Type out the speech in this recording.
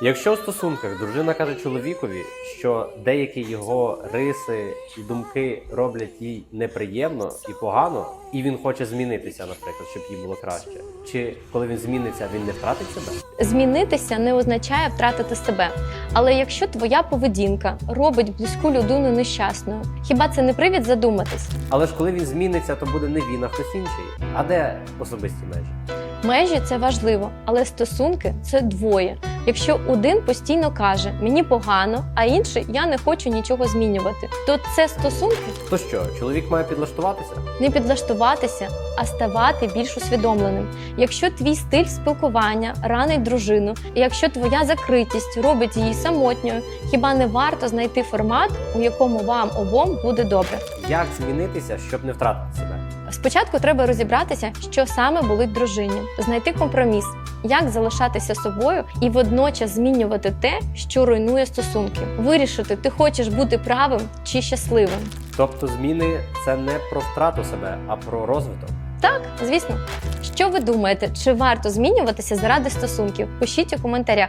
Якщо в стосунках дружина каже чоловікові, що деякі його риси і думки роблять їй неприємно і погано, і він хоче змінитися, наприклад, щоб їй було краще, чи коли він зміниться, він не втратить себе? Змінитися не означає втратити себе. Але якщо твоя поведінка робить близьку людину нещасною, хіба це не привід задуматись? Але ж коли він зміниться, то буде не він, а хтось інший. А де особисті межі? Межі це важливо, але стосунки це двоє. Якщо один постійно каже мені погано, а інший я не хочу нічого змінювати, то це стосунки То що, чоловік має підлаштуватися? не підлаштуватися, а ставати більш усвідомленим. Якщо твій стиль спілкування ранить дружину, і якщо твоя закритість робить її самотньою, хіба не варто знайти формат, у якому вам обом буде добре? Як змінитися, щоб не втратити себе? Спочатку треба розібратися, що саме болить дружині, знайти компроміс, як залишатися собою і водночас змінювати те, що руйнує стосунки, вирішити, ти хочеш бути правим чи щасливим. Тобто зміни це не про втрату себе, а про розвиток. Так, звісно. Що ви думаєте, чи варто змінюватися заради стосунків? Пишіть у коментарях.